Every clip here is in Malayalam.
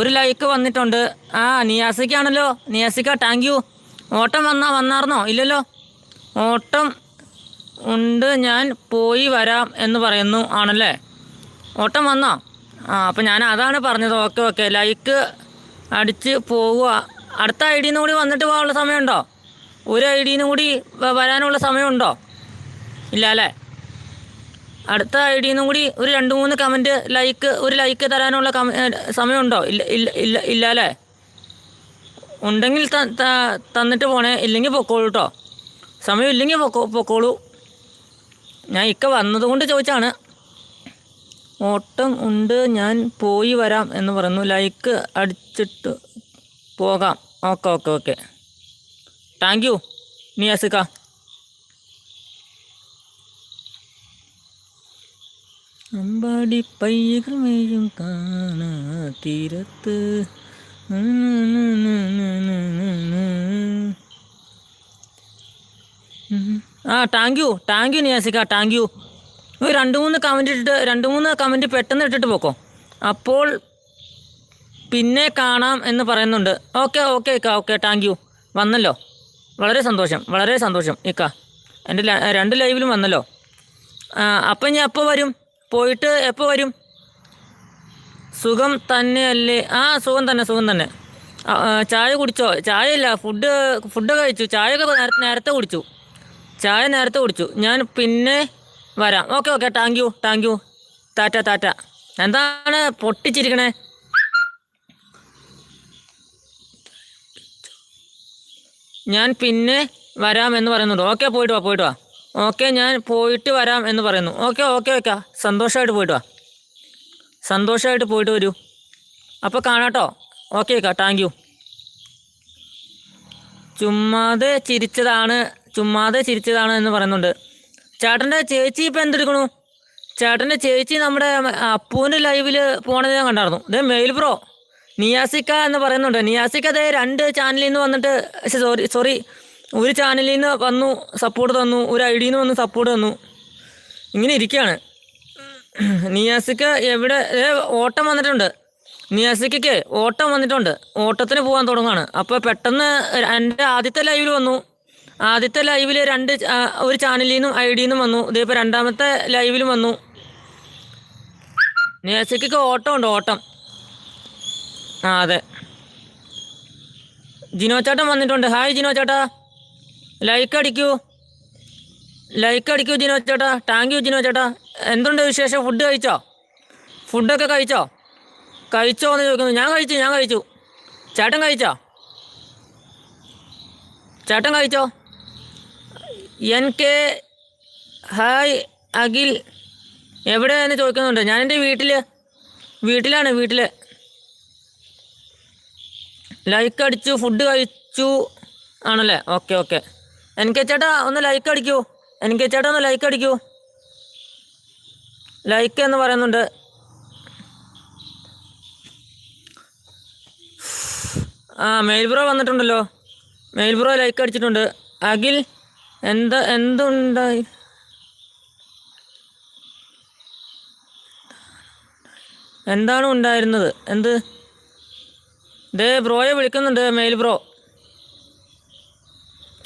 ഒരു ലൈക്ക് വന്നിട്ടുണ്ട്. ആ നിയാസിക്കാണല്ലോ നിയാസിക്ക താങ്ക് യു ഓട്ടം വന്നാ വന്നാർന്നോ? ഇല്ലല്ലോ. ഓട്ടം ഉണ്ട് ഞാൻ പോയി വരാം എന്ന് പറയുന്നു ആണല്ലേ? ഓട്ടം വന്നോ? ആ അപ്പം ഞാൻ അതാണ് പറഞ്ഞത്. Okay okay. ലൈക്ക് അടിച്ച് പോവുക. അടുത്ത ഐ ഡിന്ന് കൂടി വന്നിട്ട് പോകാനുള്ള സമയമുണ്ടോ? ഒരു ഐ ഡിന്ന് കൂടി വരാനുള്ള സമയമുണ്ടോ? ഇല്ല അല്ലേ? അടുത്ത ഐ ഡിന്നും കൂടി ഒരു രണ്ട് മൂന്ന് കമന്റ് ലൈക്ക് ഒരു ലൈക്ക് തരാനുള്ള സമയമുണ്ടോ? ഇല്ല ഇല്ല ഇല്ല ഇല്ല അല്ലേ ഉണ്ടെങ്കിൽ തന്നിട്ട് പോണേ. ഇല്ലെങ്കിൽ പൊക്കോളൂ കേട്ടോ സമയം ഇല്ലെങ്കിൽ പൊക്കോ പൊക്കോളൂ. ഞാൻ ഇക്ക വന്നതുകൊണ്ട് ചോദിച്ചാണ്. ഓട്ടം ഉണ്ട് ഞാൻ പോയി വരാം എന്ന് പറയുന്നു. ലൈക്ക് അടിച്ചിട്ട് പോകാം. Okay okay okay. Thank you നിയാസിക്ക Ambadi പയ്യകൾ മേയും കാണാ തീരത്ത്. ആ താങ്ക് യു താങ്ക് യു നിയാസിക്ക താങ്ക് യു രണ്ട് മൂന്ന് കമന്റ് ഇട്ടിട്ട് രണ്ട് മൂന്ന് കമന്റ് പെട്ടെന്ന് ഇട്ടിട്ട് പോക്കോ. അപ്പോൾ പിന്നെ കാണാം എന്ന് പറയുന്നുണ്ട്. ഓക്കെ ഓക്കെ ഇക്ക ഓക്കെ താങ്ക് യു വന്നല്ലോ. വളരെ സന്തോഷം വളരെ സന്തോഷം ഇക്ക. എന്റെ രണ്ട് ലൈവിലും വന്നല്ലോ. അപ്പം ഞാൻ അപ്പോൾ വരും. പോയിട്ട് എപ്പോൾ വരും? സുഖം തന്നെയല്ലേ? ആ സുഖം തന്നെ സുഖം തന്നെ. ചായ കുടിച്ചോ? ചായ ഇല്ല ഫുഡ് ഫുഡ് കഴിച്ചു. ചായയൊക്കെ നേരത്തെ നേരത്തെ കുടിച്ചു. ചായ നേരത്തെ കുടിച്ചു. ഞാൻ പിന്നെ വരാം. Okay okay. Thank you thank you ta-ta ta-ta. എന്താണ് പൊട്ടിച്ചിരിക്കണേ? ഞാൻ പിന്നെ വരാമെന്ന് പറയുന്നുണ്ട്. ഓക്കെ പോയിട്ട് വാ പോയിട്ട് വാ. ഓക്കെ ഞാൻ പോയിട്ട് വരാം എന്ന് പറയുന്നു. Okay okay okay. സന്തോഷമായിട്ട് പോയിട്ട് വാ. സന്തോഷമായിട്ട് പോയിട്ട് വരൂ. അപ്പോൾ കാണാട്ടോ. Okay okay. Thank you. ചുമ്മാതെ ചിരിച്ചതാണ് ചുമ്മാതെ ചിരിച്ചതാണ് എന്ന് പറയുന്നുണ്ട്. ചേട്ടന്റെ ചേച്ചി ഇപ്പം എന്തെടുക്കണു? ചേട്ടന്റെ ചേച്ചി നമ്മുടെ അപ്പൂന്റെ ലൈവിൽ പോണത് ഞാൻ കണ്ടായിരുന്നു. ഇതേ മെയിൽ ബ്രോ നിയാസിക്ക എന്ന് പറയുന്നുണ്ട്. നിയാസിക്ക അതേ രണ്ട് ചാനലിൽ നിന്ന് വന്നിട്ട് സോറി സോറി ഒരു ചാനലിൽ നിന്ന് വന്നു സപ്പോർട്ട് തന്നു ഒരു ഐ ഡിയിൽ നിന്ന് വന്ന് സപ്പോർട്ട് തന്നു. ഇങ്ങനെ ഇരിക്കുകയാണ് നിയാസിക്ക് എവിടെ ഓട്ടം വന്നിട്ടുണ്ട്. നിയാസിക്കയ്ക്ക് ഓട്ടം വന്നിട്ടുണ്ട്. ഓട്ടത്തിന് പോകാൻ തുടങ്ങുകയാണ് അപ്പോൾ പെട്ടെന്ന് എന്റെ ആദ്യത്തെ ലൈവിൽ വന്നു. ആദ്യത്തെ ലൈവിൽ രണ്ട് ഒരു ചാനലിൽ നിന്നും ഐ ഡിയിൽ നിന്നും വന്നു. ഇതിപ്പോൾ രണ്ടാമത്തെ ലൈവിലും വന്നു. നിയാസിക്കയ്ക്ക് ഓട്ടം ഉണ്ട് ഓട്ടം. ആ അതെ. ജിനോ ചേട്ടൻ വന്നിട്ടുണ്ട്. ഹായ് ജിനോ ചേട്ടാ. ലൈക്ക് അടിക്കൂ. ലൈക്ക് അടിക്കൂ ജിനോ ചേട്ടാ. താങ്ക് യു ജിനോ ചേട്ടാ. എന്തുണ്ട് വിശേഷം? ഫുഡ് കഴിച്ചോ? ഫുഡൊക്കെ കഴിച്ചോ? കഴിച്ചോ എന്ന് ചോദിക്കുന്നു. ഞാൻ കഴിച്ചു ഞാൻ കഴിച്ചു. ചേട്ടൻ കഴിച്ചോ? ചേട്ടൻ കഴിച്ചോ? N K hi Akhil. എവിടെയെന്ന് ചോദിക്കുന്നുണ്ട്. ഞാൻ എന്റെ വീട്ടിൽ വീട്ടിലാണ് വീട്ടിൽ ലൈക്ക് അടിച്ചു ഫുഡ് കഴിച്ചു ആണല്ലേ? ഓക്കെ ഓക്കെ എൻ കെ ചേട്ടാ ഒന്ന് ലൈക്ക് അടിക്കൂ. എൻ കെ ചേട്ടാ ഒന്ന് ലൈക്ക് അടിക്കൂ. ലൈക്ക് എന്ന് പറയുന്നുണ്ട്. ആ മെയിൽ ബ്രോ വന്നിട്ടുണ്ടല്ലോ. മെയിൽ ബ്രോ ലൈക്ക് അടിച്ചിട്ടുണ്ട്. അഖിൽ എന്താ എന്തുണ്ടായി? എന്താണ് ഉണ്ടായിരുന്നത്? എന്ത്? ദേ ബ്രോയെ വിളിക്കുന്നുണ്ട് മെയിൽ ബ്രോ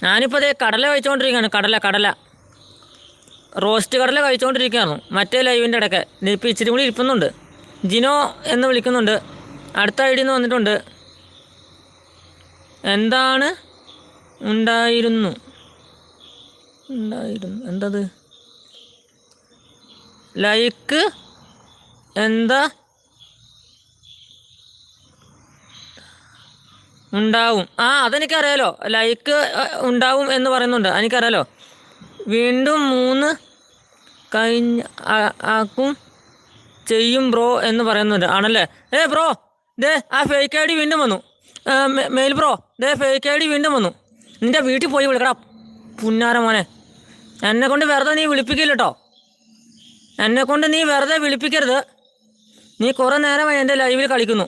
ഞാനിപ്പോൾ അതേ കടല കഴിച്ചുകൊണ്ടിരിക്കുകയാണ് കടല കടല. റോസ്റ്റ് കടല കഴിച്ചുകൊണ്ടിരിക്കുകയാണ് മറ്റേ ലൈവിന്റെ ഇടയ്ക്ക്. ഇപ്പോൾ ഇച്ചിരി കൂടി ഇരിപ്പുന്നുണ്ട്. ജിനോ എന്ന് വിളിക്കുന്നുണ്ട്. അടുത്ത ഐ ഡിന്ന് വന്നിട്ടുണ്ട്. എന്താണ്? ഉണ്ടായിരുന്നു. ഉണ്ടായിരുന്നു. എന്തത്? ലൈക്ക് എന്താ? ഉണ്ടാവും. ആ അതെനിക്കറിയാലോ. ലൈക്ക് ഉണ്ടാവും എന്ന് പറയുന്നുണ്ട്. എനിക്കറിയാലോ. വീണ്ടും മൂന്ന് കഴിഞ്ഞ ആക്കും ചെയ്യും ബ്രോ എന്ന് പറയുന്നുണ്ട്. ആണല്ലേ? ഏ ബ്രോ ദേ ആ ഫേക്ക് ഐ ഡി വീണ്ടും വന്നു. മെയിൽ ബ്രോ ദേ ഫേക്ക് ഐ ഡി വീണ്ടും വന്നു. നിന്റെ വീട്ടിൽ പോയി വിളിക്കടാ പുന്നാര മോനെ. എന്നെ കൊണ്ട് വെറുതെ നീ വിളിപ്പിക്കില്ല കേട്ടോ എന്നെ കൊണ്ട് നീ വെറുതെ വിളിപ്പിക്കരുത്. നീ കുറേ നേരമായി എന്റെ ലൈവിൽ കളിക്കുന്നു.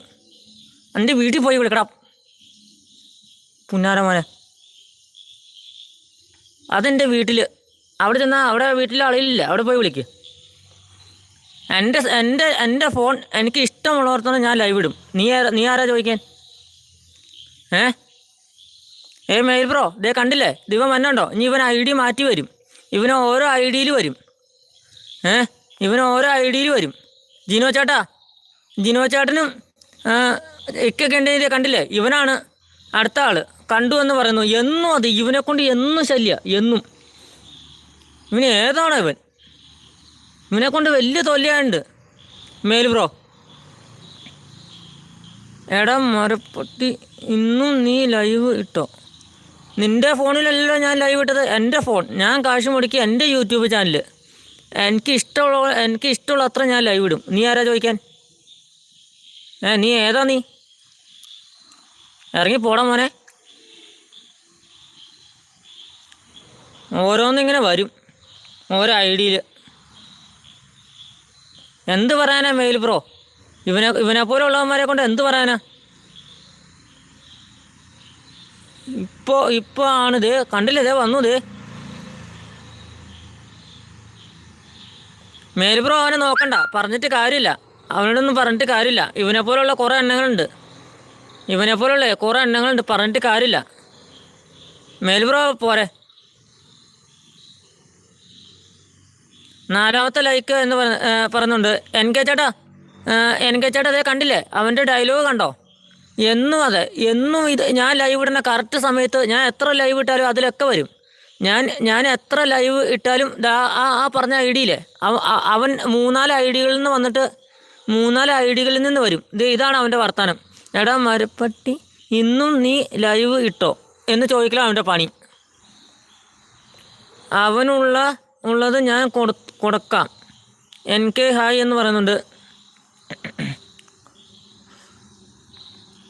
എന്റെ വീട്ടിൽ പോയി വിളിക്കടാ. പുന്നാര മോനെ. അതെന്റെ വീട്ടിൽ അവിടെ ചെന്നാൽ അവിടെ വീട്ടിൽ ആളില്ല. അവിടെ പോയി വിളിക്ക്. എന്റെ എന്റെ എന്റെ ഫോൺ എനിക്ക് ഇഷ്ടമുള്ളിടത്തോളം ഞാൻ ലൈവ് ഇടും. നീ ആരാ നീ ആരാ ചോദിക്കാൻ? ഏ? ഏ മെയിൽ ബ്രോ ദേ കണ്ടില്ലേ? ദിവം വന്നുണ്ടോ? ഇനി ഇവൻ ഐ ഡി മാറ്റി വരും. ഇവന് ഓരോ ഐ ഡിയിൽ വരും. ഏ? ഇവന് ഓരോ ഐ ഡിയിൽ വരും. ജിനോ ചേട്ടാ ജിനോ ചേട്ടനും ഇക്കൊക്കെ ഉണ്ടെങ്കിൽ കണ്ടില്ലേ? ഇവനാണ് അടുത്ത ആൾ കണ്ടു എന്ന് പറയുന്നു. എന്നും അത് ഇവനെ കൊണ്ട് എന്നും ശല്യ. എന്നും. ഇവന് ഏതാണ് ഇവൻ? ഇവനെ കൊണ്ട് വലിയ തൊല്ലയുണ്ട് മേൽ ബ്രോ. എടാ മരപ്പട്ടി ഇന്നും നീ ലൈവ് ഇട്ടോ? നിന്റെ ഫോണിലല്ലോ ഞാൻ ലൈവ് ഇട്ടത്. എന്റെ ഫോൺ. ഞാൻ കാശ് മുടക്കി എന്റെ യൂട്യൂബ് ചാനൽ എനിക്ക് ഇഷ്ടമുള്ള എനിക്ക് ഇഷ്ടമുള്ള അത്ര ഞാൻ ലൈവ് ഇടും. നീ ആരാ ചോദിക്കാൻ? ഏ നീ ഏതാ നീ? ഇറങ്ങി പോടാ മോനെ. ഓരോന്നിങ്ങനെ വരും ഓരോ ഐഡിയിൽ. എന്ത് പറയാനാ മെയിൽ ബ്രോ? ഇവനെ ഇവനെ പോലെ ഉള്ളവന്മാരെ കൊണ്ട് എന്ത് പറയാനാ? ഇപ്പോൾ ഇപ്പോൾ ആണിത് കണ്ടില്ല ഇതേ വന്നു ഇത് മേൽ ബ്രോ അവനെ നോക്കണ്ട പറഞ്ഞിട്ട് കാര്യമില്ല. അവനോടൊന്നും പറഞ്ഞിട്ട് കാര്യമില്ല. ഇവനെ പോലുള്ള കുറേ എണ്ണങ്ങളുണ്ട്. ഇവനെ പോലുള്ള കുറേ എണ്ണങ്ങളുണ്ട് പറഞ്ഞിട്ട് കാര്യമില്ല. മേൽ ബ്രോ പോരെ. നാലാമത്തെ ലൈക്ക് എന്ന് പറയുന്നുണ്ട്. എൻ കെ ചേട്ടാ എൻ കെ ചേട്ടാ അതേ കണ്ടില്ലേ? അവന്റെ ഡയലോഗ് കണ്ടോ? എന്നും അതെ എന്നും ഇത് ഞാൻ ലൈവ് ഇടുന്ന കറക്റ്റ് സമയത്ത് ഞാൻ എത്ര ലൈവ് ഇട്ടാലും അതിലൊക്കെ വരും. ഞാൻ ഞാൻ എത്ര ലൈവ് ഇട്ടാലും ആ ആ പറഞ്ഞ ഐ ഡിയില്ലേ അവൻ മൂന്നാൽ ഐ ഡികളിൽ നിന്ന് വന്നിട്ട് മൂന്നാൽ ഐ ഡികളിൽ നിന്ന് വരും. ഇത് ഇതാണ് അവന്റെ വർത്തമാനം എടാ മരപ്പട്ടി ഇന്നും നീ ലൈവ് ഇട്ടോ? എന്ന് ചോദിക്കലാണ് അവന്റെ പണി. അവനുള്ള ഉള്ളത് ഞാൻ കൊടു കൊടുക്കാം. എൻ കെ ഹായ് എന്ന് പറയുന്നുണ്ട്.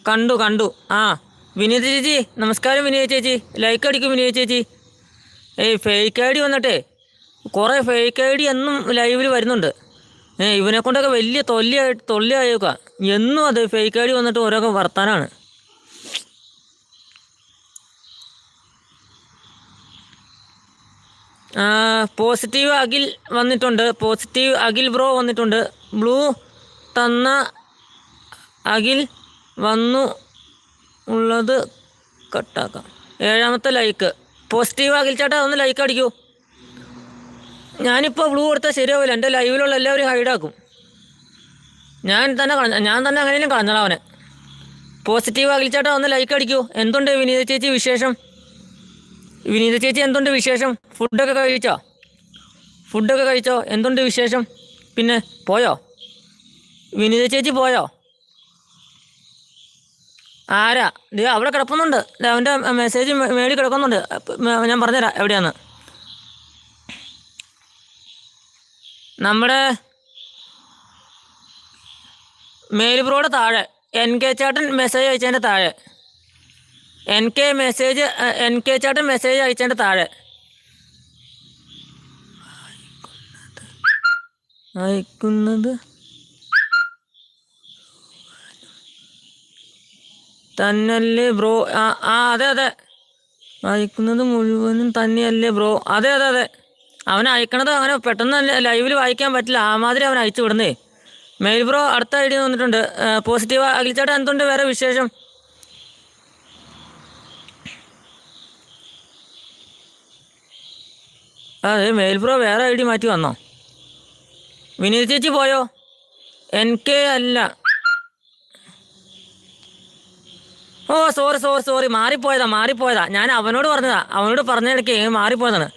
കണ്ടു കണ്ടു. ആ വിനീത ചേച്ചി നമസ്കാരം വിനീത ചേച്ചി. ലൈക്ക് അടിക്കും വിനീത ചേച്ചി. ഏയ് ഫേക്ക് ഐ ഡി വന്നിട്ടേ. കുറേ ഫേക്ക് ഐ ഡി എന്നും ലൈവിൽ വരുന്നുണ്ട്. ഏ ഇവനെ കൊണ്ടൊക്കെ വലിയ തൊല്ലിയായിട്ട് തൊല്ലിയായേക്കുക എന്നും അത് ഫേക്ക് ഐ ഡി വന്നിട്ട് ഓരോക്കെ വർത്താനാണ്. പോസിറ്റീവ് അഖിൽ വന്നിട്ടുണ്ട്. പോസിറ്റീവ് അഖിൽ ബ്രോ വന്നിട്ടുണ്ട്. ബ്ലൂ തന്ന അഖിൽ വന്നു ഉള്ളത് കട്ടാക്കാം ഏഴാമത്തെ ലൈക്ക് പോസിറ്റീവ് അഖിൽ ചേട്ടാ ഒന്ന് ലൈക്ക് അടിക്കൂ. ഞാനിപ്പോൾ ബ്ലൂ കൊടുത്താൽ ശരിയാവില്ല. എന്റെ ലൈവിലുള്ള എല്ലാവരും ഹൈഡാക്കും ഞാൻ തന്നെ ഞാൻ തന്നെ അങ്ങനെയും കളഞ്ഞോളാം അവനെ. പോസിറ്റീവ് അഖിൽ ഒന്ന് ലൈക്ക് അടിക്കൂ. എന്തുണ്ട് വിനീത ചേച്ചി വിശേഷം? വിനീത ചേച്ചി എന്തുണ്ട് വിശേഷം? ഫുഡൊക്കെ കഴിച്ചോ? ഫുഡൊക്കെ കഴിച്ചോ? എന്തുണ്ട് വിശേഷം? പിന്നെ പോയോ? വിനീത ചേച്ചി പോയോ? ആരാ? ദേ അവിടെ കിടക്കുന്നുണ്ട് അവന്റെ മെസ്സേജ് മേടി കിടക്കുന്നുണ്ട്. ഞാൻ പറഞ്ഞുതരാം എവിടെയാന്ന്. നമ്മുടെ മേലുബ്രോയുടെ താഴെ എൻ കെ ചേട്ടൻ മെസ്സേജ് അയച്ചതിന്റെ താഴെ. N K message N K ചേട്ടൻ മെസ്സേജ് അയച്ചതിന്റെ താഴെ. അയക്കുന്നത് തന്നല്ലേ ബ്രോ? ആ അതെ അതെ. അയക്കുന്നത് മുഴുവനും തന്നെയല്ലേ ബ്രോ? അതെ അതെ അതെ. അവൻ അയക്കണത് അങ്ങനെ പെട്ടെന്ന് ലൈവിൽ വായിക്കാൻ പറ്റില്ല. ആ മാതിരി അവൻ അയച്ചു വിടുന്നേ. മെയിൽ ബ്രോ അടുത്ത ഐ ഡി വന്നിട്ടുണ്ട്. പോസിറ്റീവ് അഖിൽച്ചേട്ടൻ എന്തുണ്ട് വേറെ വിശേഷം? അതെ മെയിൽ ബ്രോ വേറെ ഐ ഡി മാറ്റി വന്നോ? വിനീത് ചേച്ചി പോയോ? എൻ കെ അല്ല. ഓ സോറി സോറി സോറി മാറിപ്പോയതാ മാറിപ്പോയതാ. ഞാൻ അവനോട് പറഞ്ഞതാ. അവനോട് പറഞ്ഞിടയ്ക്ക് മാറിപ്പോയതാണ്.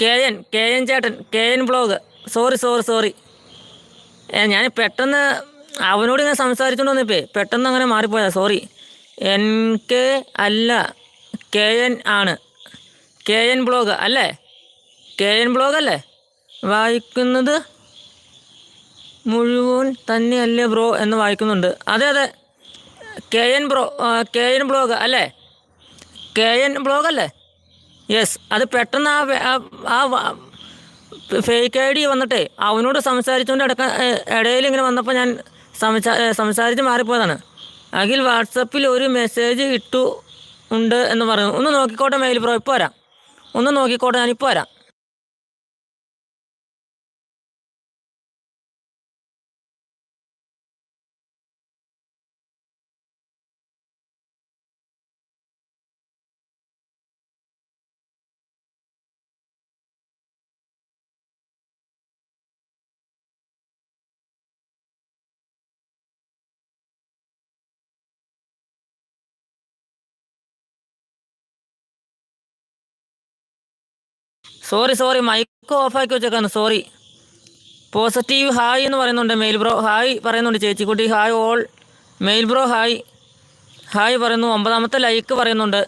കെ എൻ കെ എൻ ചേട്ടൻ K N blog. Sorry sorry sorry. ഞാൻ പെട്ടെന്ന് അവനോട് ഇങ്ങനെ സംസാരിച്ചുകൊണ്ട് വന്നിപ്പേ പെട്ടെന്ന് അങ്ങനെ മാറിപ്പോയതാ സോറി. എൻ കെ അല്ല കെ എൻ ആണ്. കെ എൻ ബ്ലോഗ് അല്ലേ? കെ എൻ ബ്ലോഗ് അല്ലേ? വായിക്കുന്നത് മുഴുവൻ തന്നെയല്ലേ ബ്രോ എന്ന് വായിക്കുന്നുണ്ട്. അതെ അതെ. K N bro K N blog അല്ലേ? കെ എൻ ബ്ലോഗ് അല്ലേ? യെസ് അത് പെട്ടെന്ന് ആ ആ- ഫേക്ക് ഐ ഡി വന്നിട്ടേ അവനോട് സംസാരിച്ചുകൊണ്ട് ഇടക്ക ഇടയിൽ ഇങ്ങനെ വന്നപ്പോൾ ഞാൻ സംസാരിച്ച് മാറിപ്പോയതാണ്. അഖിൽ വാട്സപ്പിൽ ഒരു മെസ്സേജ് ഇട്ടു ഉണ്ട് എന്ന് പറഞ്ഞു. ഒന്ന് നോക്കിക്കോട്ടെ മെയിൽ പ്രോ ഇപ്പോൾ വരാം. ഒന്ന് നോക്കിക്കോട്ടെ ഞാൻ ഞാനിപ്പോൾ വരാം. സോറി സോറി മൈക്ക് ഓഫാക്കി വെച്ചേക്കാണ്. സോറി പോസിറ്റീവ് ഹായ് എന്ന് പറയുന്നുണ്ട് മെയിൽ ബ്രോ ഹായ് പറയുന്നുണ്ട് ചേച്ചിക്കുട്ടി. Hi all mail bro hi hi പറയുന്നു. ഒമ്പതാമത്തെ ലൈക്ക് പറയുന്നുണ്ട്.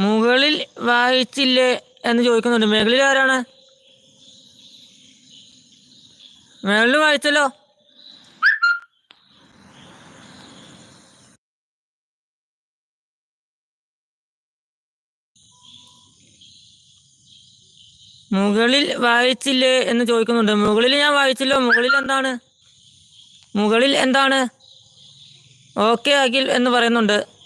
മുകളിൽ വായിച്ചില്ലേ എന്ന് ചോദിക്കുന്നുണ്ട്. മുകളിൽ ആരാണ്? മുകളിൽ വായിച്ചല്ലോ. മുകളിൽ വായിച്ചില്ലേ എന്ന് ചോദിക്കുന്നുണ്ട്. മുകളിൽ ഞാൻ വായിച്ചല്ലോ. മുകളിൽ എന്താണ്? മുകളിൽ എന്താണ്? ഓക്കെ അഖിൽ എന്ന് പറയുന്നുണ്ട്.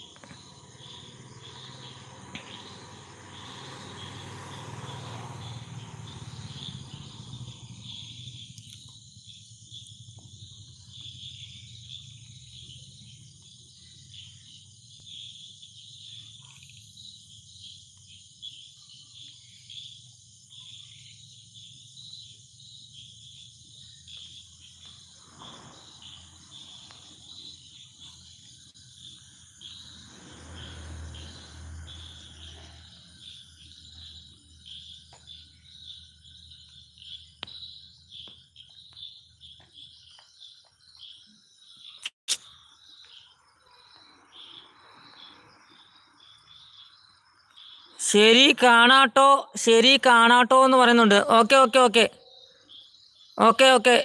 ശരി കാണാട്ടോ ശരി കാണാട്ടോ എന്ന് പറയുന്നുണ്ട്. Okay okay okay. Okay okay.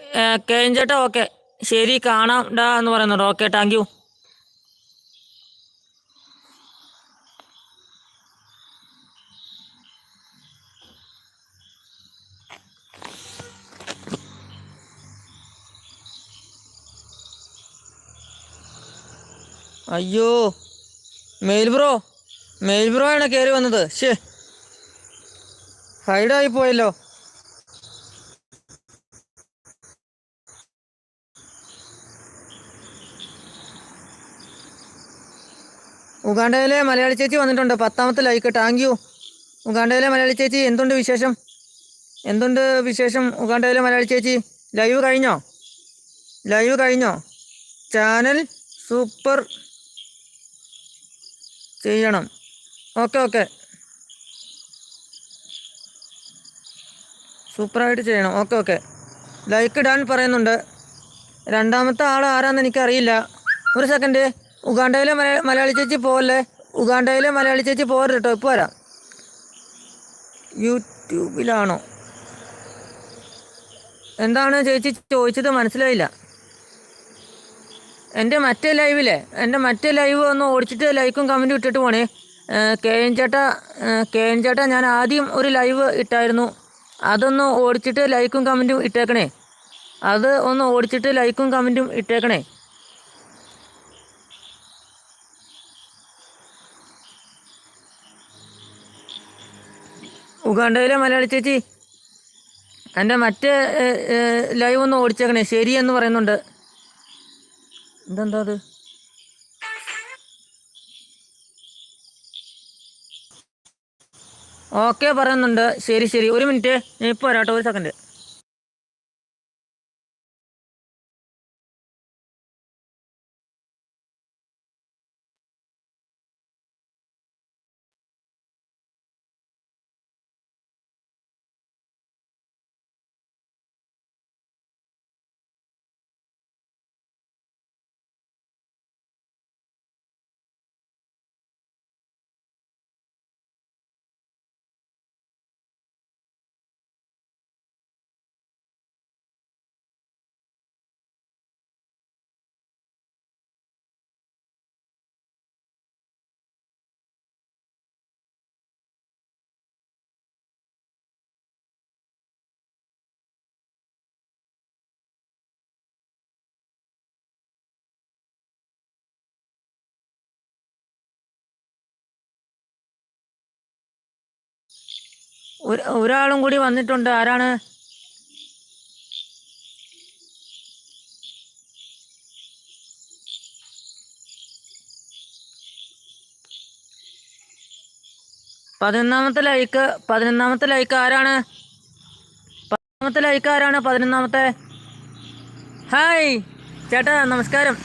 Cane ചേട്ടാ ഓക്കെ. ശരി കാണാം ഡാ എന്ന് പറയുന്നുണ്ട്. ഓക്കെ താങ്ക് യു അയ്യോ മെയിൽ ബ്രോ മെയിൽ ബ്രോ ആണ് കയറി വന്നത്. ശേ ഹൈഡായി പോയല്ലോ. ഉഗാണ്ടയിലെ മലയാളി ചേച്ചി വന്നിട്ടുണ്ട്. പത്താമത്തെ ലൈക്ക്. താങ്ക് യു ഉഗാണ്ടയിലെ മലയാളി ചേച്ചി എന്തുണ്ട് വിശേഷം? എന്തുണ്ട് വിശേഷം ഉഗാണ്ടയിലെ മലയാളി ചേച്ചി? ലൈവ് കഴിഞ്ഞോ? ലൈവ് കഴിഞ്ഞോ? ചാനൽ സൂപ്പർ ചെയ്യണം. Okay okay. സൂപ്പറായിട്ട് ചെയ്യണം. Okay okay. ലൈക്ക് ഇടാൻ പറയുന്നുണ്ട്. രണ്ടാമത്തെ ആൾ ആരാന്ന് എനിക്കറിയില്ല. ഒരു സെക്കൻഡ് ഉഗാണ്ടയിലെ മലയാളി ചേച്ചി പോവല്ലേ? ഉഗാണ്ടയിലെ മലയാളി ചേച്ചി പോരുത് കേട്ടോ. ഇപ്പോൾ വരാം. യൂട്യൂബിലാണോ? എന്താണ് ചേച്ചി ചോദിച്ചത് മനസ്സിലായില്ല. എന്റെ മറ്റേ ലൈവിലെ എന്റെ മറ്റേ ലൈവ് ഒന്ന് ഓടിച്ചിട്ട് ലൈക്കും കമന്റും ഇട്ടിട്ട് പോണേ. കെ എൻ ചേട്ടാ കെ എൻ ചേട്ടാ ഞാൻ ആദ്യം ഒരു ലൈവ് ഇട്ടായിരുന്നു. അതൊന്ന് ഓടിച്ചിട്ട് ലൈക്കും കമന്റും ഇട്ടേക്കണേ. അത് ഒന്ന് ഓടിച്ചിട്ട് ലൈക്കും കമന്റും ഇട്ടേക്കണേ. ഉഗാണ്ടയിലെ മലയാളി ചേച്ചി എന്റെ മറ്റേ ലൈവ് ഒന്ന് ഓടിച്ചേക്കണേ. ശരി എന്ന് പറയുന്നുണ്ട്. ഇതെന്താ അത്? ഓക്കെ പറയുന്നുണ്ട്. ശരി ശരി. ഒരു മിനിറ്റ് ഞാൻ ഇപ്പോൾ വരാട്ടോ. ഒരു സെക്കൻഡ് ഒരാളും കൂടി വന്നിട്ടുണ്ട്. ആരാണ്? പതിനൊന്നാമത്തെ ലൈക്ക് പതിനൊന്നാമത്തെ ലൈക്ക് ആരാണ്? പതിനൊന്നാമത്തെ ലൈക്ക് ആരാണ്? പതിനൊന്നാമത്തെ ഹായ് ചേട്ടാ നമസ്കാരം.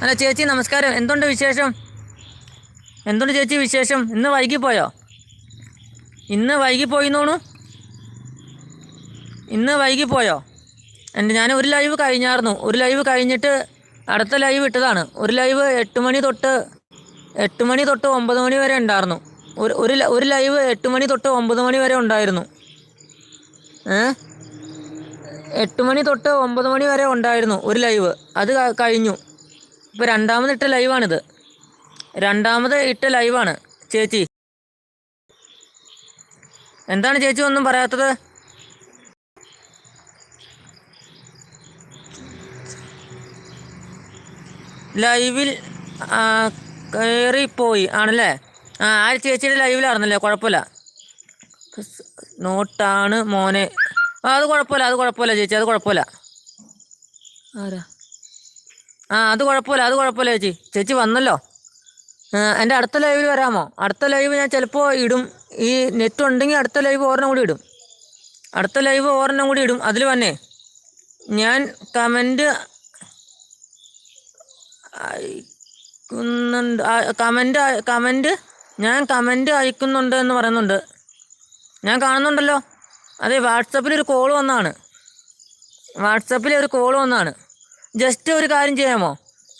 അല്ല ചേച്ചി നമസ്കാരം. എന്തുണ്ട് വിശേഷം? എന്തുണ്ട് ചേച്ചി വിശേഷം? ഇന്ന് വൈകിപ്പോയോ? ഇന്ന് വൈകി പോയി തോണു ഇന്ന് വൈകി പോയോ? എന്റെ ഞാൻ ഒരു ലൈവ് കഴിഞ്ഞായിരുന്നു ഒരു ലൈവ് കഴിഞ്ഞിട്ട് അടുത്ത ലൈവ് ഇട്ടതാണ്. ഒരു ലൈവ് എട്ട് മണി തൊട്ട് എട്ട് മണി തൊട്ട് ഒമ്പത് മണി വരെ ഉണ്ടായിരുന്നു ഒരു ഒരു ഒരു ലൈവ് എട്ട് മണി തൊട്ട് ഒമ്പത് മണി വരെ ഉണ്ടായിരുന്നു. ഏ? എട്ട് മണി തൊട്ട് ഒമ്പത് മണി വരെ ഉണ്ടായിരുന്നു ഒരു ലൈവ് അത് കഴിഞ്ഞു. ഇപ്പോൾ രണ്ടാമത് ഇട്ട ലൈവാണിത് രണ്ടാമത് ഇട്ട ലൈവാണ് ചേച്ചി എന്താണ് ചേച്ചി ഒന്നും പറയാത്തത്? ലൈവിൽ കയറിപ്പോയി ആണല്ലേ? ആ ആ ചേച്ചിയുടെ ലൈവിലായിരുന്നല്ലേ? കുഴപ്പമില്ല. നോട്ടാണ് മോനെ. ആ അത് കുഴപ്പമില്ല അത് കുഴപ്പമില്ല ചേച്ചി അത് കുഴപ്പമില്ല. ആരാ? ആ അത് കുഴപ്പമില്ല അത് കുഴപ്പമില്ല ചേച്ചി. ചേച്ചി വന്നല്ലോ. എന്റെ അടുത്ത ലൈവിൽ വരാമോ? അടുത്ത ലൈവ് ഞാൻ ചിലപ്പോൾ ഇടും. ഈ നെറ്റ് ഉണ്ടെങ്കിൽ അടുത്ത ലൈവ് ഓർണം കൂടി ഇടും. അടുത്ത ലൈവ് ഓർണം കൂടി ഇടും. അതിൽ വന്നേ ഞാൻ കമന്റ് അയക്കുന്നുണ്ട്. കമന്റ് കമന്റ് ഞാൻ കമന്റ് അയക്കുന്നുണ്ട് എന്ന് പറയുന്നുണ്ട്. ഞാൻ കാണുന്നുണ്ടല്ലോ. അതെ വാട്സപ്പിൽ ഒരു കോൾ വന്നാണ്. വാട്സപ്പിൽ ഒരു കോൾ വന്നാണ്. ജസ്റ്റ് ഒരു കാര്യം ചെയ്യാമോ?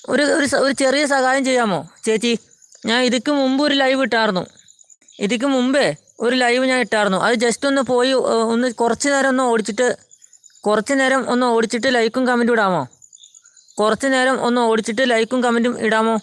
ഒരു ഒരു ചെറിയ സഹായം ചെയ്യാമോ? ചേച്ചി ഞാൻ ഇതിക്ക് മുമ്പ് ഒരു ലൈവ് ഇട്ടായിരുന്നു ഇതിക്ക് മുമ്പേ ഒരു ലൈവ് ഞാൻ ഇട്ടായിരുന്നു അത് ജസ്റ്റ് ഒന്ന് പോയി ഒന്ന് കുറച്ച് നേരം ഒന്ന് ഓടിച്ചിട്ട് കുറച്ച് നേരം ഒന്ന് ഓടിച്ചിട്ട് ലൈക്കും കമന്റും ഇടാമോ? കുറച്ച് നേരം ഒന്ന് ഓടിച്ചിട്ട് ലൈക്കും കമന്റും ഇടാമോ?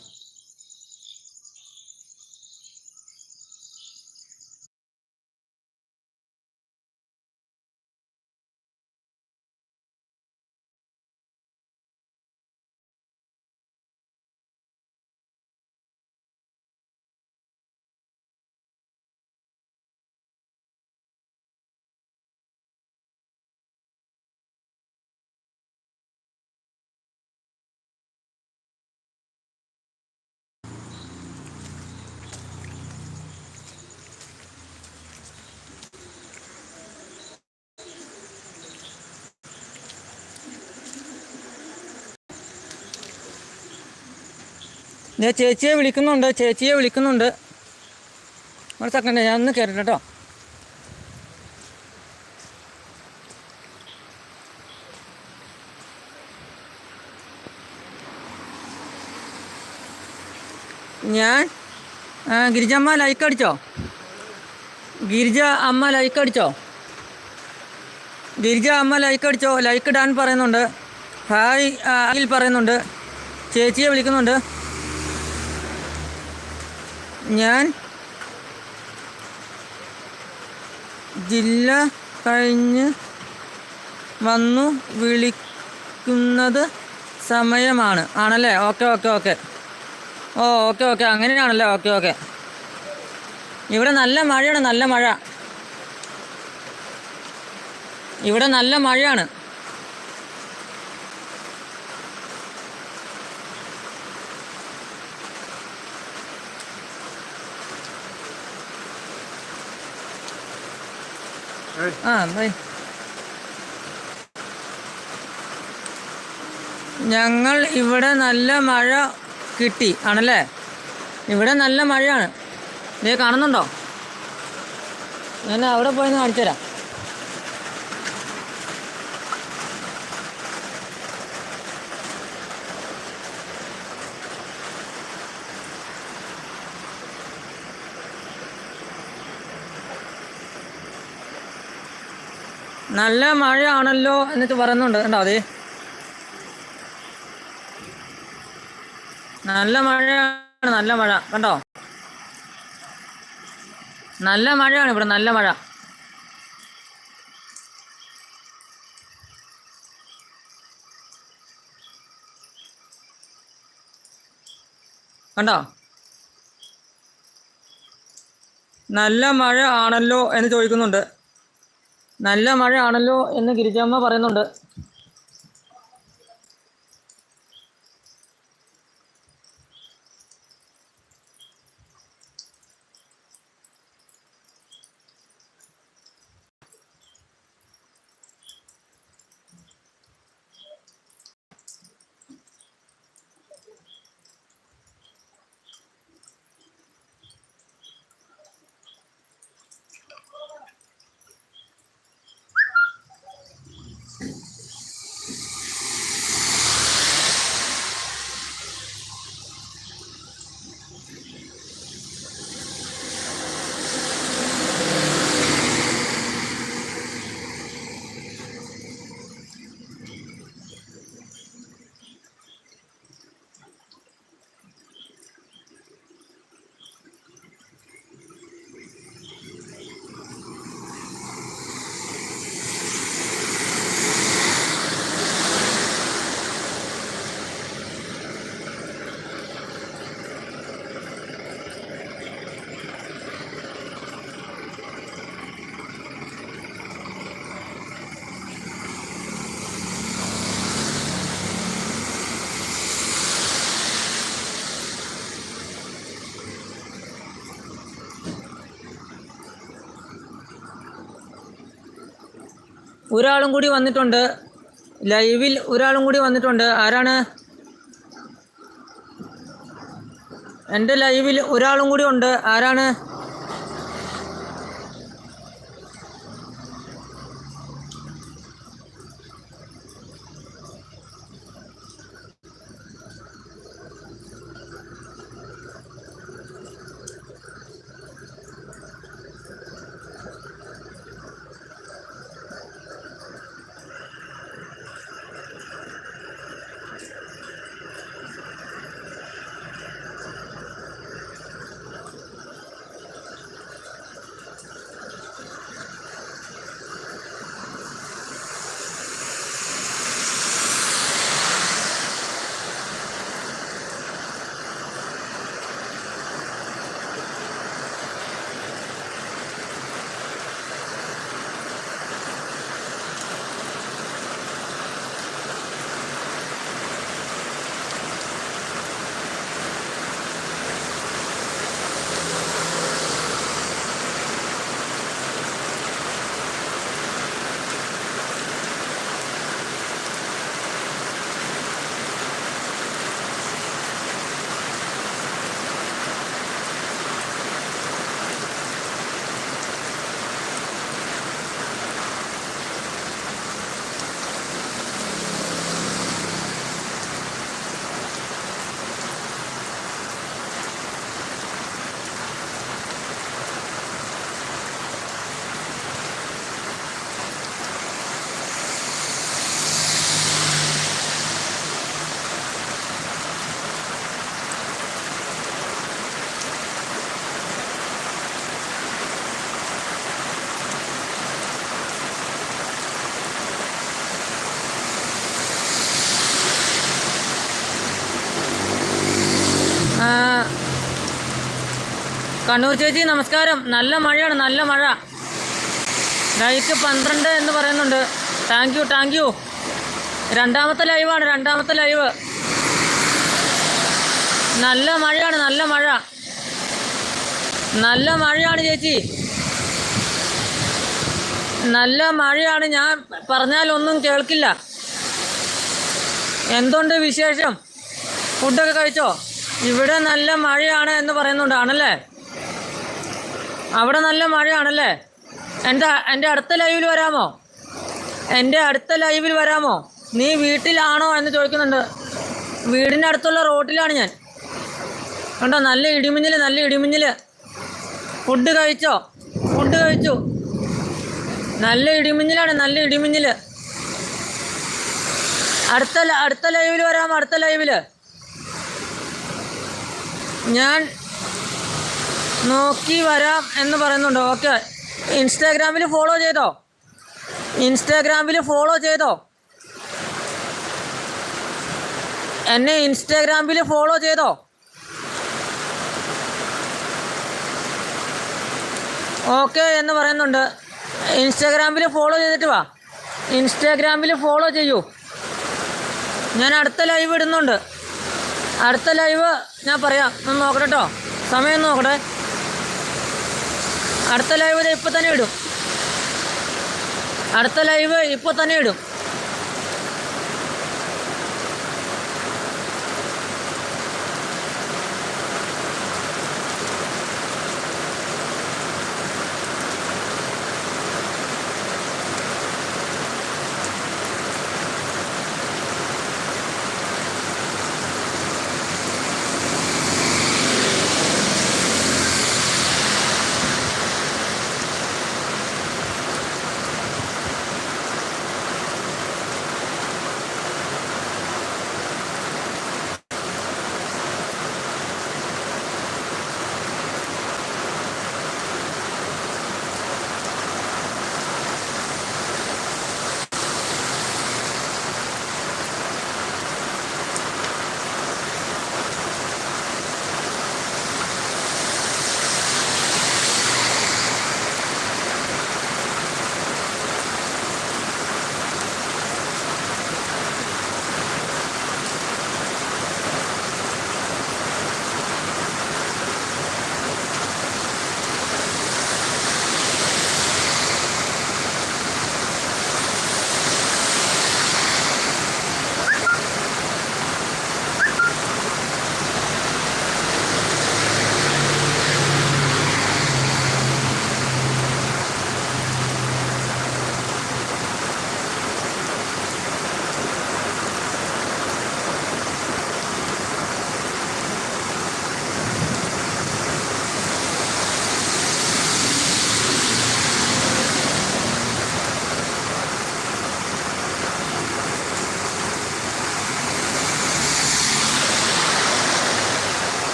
ഞാൻ ചേച്ചിയെ വിളിക്കുന്നുണ്ട് ചേച്ചിയെ വിളിക്കുന്നുണ്ട്. ഒരു സെക്കൻഡ് ഞാൻ ഒന്ന് കയറട്ടെ കേട്ടോ ഞാൻ ഗിരിജ അമ്മ ലൈക്ക് അടിച്ചോ? ഗിരിജ അമ്മ ലൈക്ക് അടിച്ചോ? ഗിരിജ അമ്മ ലൈക്ക് അടിച്ചോ? ലൈക്ക് ഇടാൻ പറയുന്നുണ്ട്. ഹായ് ആയിൽ പറയുന്നുണ്ട്. ചേച്ചിയെ വിളിക്കുന്നുണ്ട്. ഞാൻ ജില്ല കഴിഞ്ഞ് വന്നു വിളിക്കുന്നത് സമയമാണ്. ആണല്ലേ? Okay okay okay. Oh okay okay. അങ്ങനെയാണല്ലേ? Okay okay. ഇവിടെ നല്ല മഴയാണ് നല്ല മഴ. ഇവിടെ നല്ല മഴയാണ്. ആ ഞങ്ങൾ ഇവിടെ നല്ല മഴ കിട്ടി ആണല്ലേ? ഇവിടെ നല്ല മഴയാണ്. നീ കാണുന്നുണ്ടോ? ഞാൻ അവിടെ പോയി കാണിച്ചു തരാം നല്ല മഴയാണല്ലോ എന്നിട്ട് പറയുന്നുണ്ട് കണ്ടോ അതെ? നല്ല മഴയാണ് നല്ല മഴ. കണ്ടോ? നല്ല മഴയാണ് ഇവിടെ നല്ല മഴ. കണ്ടോ? നല്ല മഴ ആണല്ലോ എന്ന് ചോദിക്കുന്നുണ്ട്. നല്ല മഴയാണല്ലോ എന്ന് ഗിരിജാമ്മ പറയുന്നുണ്ട്. ഒരാളും കൂടി വന്നിട്ടുണ്ട്. ലൈവിൽ ഒരാളും കൂടി വന്നിട്ടുണ്ട്. ആരാണ്? എന്റെ ലൈവിൽ ഒരാളും കൂടി ഉണ്ട്. ആരാണ്? കണ്ണൂർ ചേച്ചി നമസ്കാരം. നല്ല മഴയാണ് നല്ല മഴ. ലൈക്ക് പന്ത്രണ്ട് എന്ന് പറയുന്നുണ്ട്. താങ്ക് യു താങ്ക് യു രണ്ടാമത്തെ ലൈവാണ് രണ്ടാമത്തെ ലൈവ് നല്ല മഴയാണ് നല്ല മഴ. നല്ല മഴയാണ് ചേച്ചി. നല്ല മഴയാണ് ഞാൻ പറഞ്ഞാലൊന്നും കേൾക്കില്ല. എന്തുണ്ട് വിശേഷം? ഫുഡൊക്കെ കഴിച്ചോ? ഇവിടെ നല്ല മഴയാണ് എന്ന് പറയുന്നുണ്ട് ആണല്ലേ? അവിടെ നല്ല മഴയാണല്ലേ? എന്താ എന്റെ അടുത്ത ലൈവിൽ വരാമോ? എന്റെ അടുത്ത ലൈവിൽ വരാമോ? നീ വീട്ടിലാണോ എന്ന് ചോദിക്കുന്നുണ്ട്. വീടിന്റെ അടുത്തുള്ള റോട്ടിലാണ് ഞാൻ. കണ്ടോ നല്ല ഇടിമിന്നൽ നല്ല ഇടിമിന്നൽ ഫുഡ് കഴിച്ചോ? ഫുഡ് കഴിച്ചു. നല്ല ഇടിമിന്നലാണ് നല്ല ഇടിമിന്നൽ അടുത്ത അടുത്ത ലൈവിൽ വരാമോ? അടുത്ത ലൈവിൽ ഞാൻ നോക്കി വരാം എന്ന് പറയുന്നുണ്ട്. ഓക്കെ. ഇൻസ്റ്റാഗ്രാമിൽ ഫോളോ ചെയ്തോ? ഇൻസ്റ്റാഗ്രാമിൽ ഫോളോ ചെയ്തോ? എന്നെ ഇൻസ്റ്റാഗ്രാമിൽ ഫോളോ ചെയ്തോ? ഓക്കെ എന്ന് പറയുന്നുണ്ട്. ഇൻസ്റ്റാഗ്രാമിൽ ഫോളോ ചെയ്തിട്ട് വാ. ഇൻസ്റ്റാഗ്രാമിൽ ഫോളോ ചെയ്യൂ. ഞാൻ അടുത്ത ലൈവ് ഇടുന്നുണ്ട്. അടുത്ത ലൈവ് ഞാൻ പറയാം. ഒന്ന് നോക്കട്ടെ കേട്ടോ സമയം നോക്കട്ടെ. അടുത്ത ലൈവ് ഇപ്പം തന്നെ ഇടും. അടുത്ത ലൈവ് ഇപ്പോൾ തന്നെ ഇടും.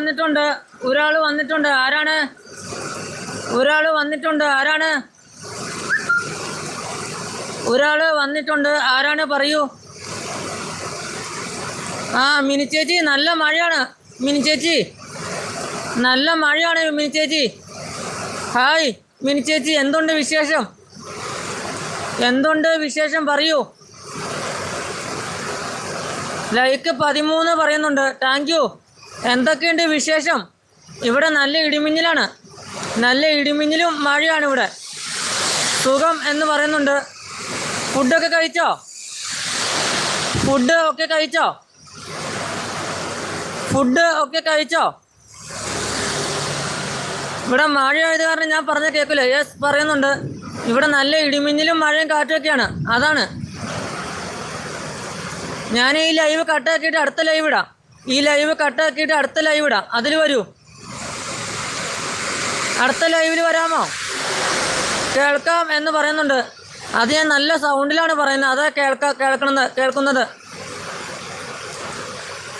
വന്നിട്ടുണ്ട്. ഒരാൾ വന്നിട്ടുണ്ട്. ആരാണ്? ഒരാൾ വന്നിട്ടുണ്ട്. ആരാണ്? ഒരാൾ വന്നിട്ടുണ്ട്. ആരാണ്? പറയൂ. ആ മിനിച്ചേച്ചി നല്ല മഴയാണ്. മിനിച്ചേച്ചി നല്ല മഴയാണ് മിനിച്ചേച്ചി ഹായ് മിനിച്ചേച്ചി എന്തുണ്ട് വിശേഷം? എന്തുണ്ട് വിശേഷം? പറയൂ. ലൈക്ക് പതിമൂന്ന് പറയുന്നുണ്ട്. Thank you. എന്തൊക്കെയുണ്ട് വിശേഷം? ഇവിടെ നല്ല ഇടിമിന്നലാണ്. നല്ല ഇടിമിന്നലും മഴയാണ് ഇവിടെ. സുഖം എന്ന് പറയുന്നുണ്ട്. ഫുഡൊക്കെ കഴിച്ചോ? ഫുഡ് ഒക്കെ കഴിച്ചോ? ഫുഡ് ഒക്കെ കഴിച്ചോ? ഇവിടെ മഴയായത് കാരണം ഞാൻ പറഞ്ഞ കേൾക്കില്ല? യെസ് പറയുന്നുണ്ട്. ഇവിടെ നല്ല ഇടിമിന്നലും മഴയും കാറ്റുമൊക്കെയാണ്. അതാണ്. ഞാൻ ഈ ലൈവ് കട്ടാക്കിയിട്ട് അടുത്ത ലൈവ് ഇടാം. ഈ ലൈവ് കട്ടാക്കിയിട്ട് അടുത്ത ലൈവ് ഇടാം. അതിൽ വരൂ. അടുത്ത ലൈവിൽ വരാമോ? കേൾക്കാം എന്ന് പറയുന്നുണ്ട്. അത് ഞാൻ നല്ല സൗണ്ടിലാണ് പറയുന്നത്. അതാ കേൾക്ക കേൾക്കുന്നത് കേൾക്കുന്നത്.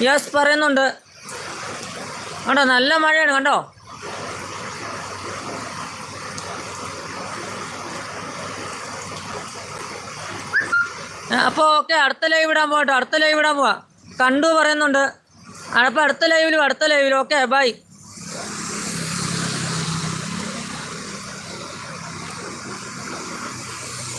യെസ് പറയുന്നുണ്ട്. കണ്ടോ? നല്ല മഴയാണ് കണ്ടോ? അപ്പോൾ ഓക്കെ അടുത്ത ലൈവ് ഇടാൻ പോകട്ടോ അടുത്ത ലൈവ് ഇടാൻ പോവാ. കണ്ടു പറയുന്നുണ്ട്. അപ്പോൾ അടുത്ത ലൈവിലും അടുത്ത ലൈവിലും ഓക്കെ ബൈ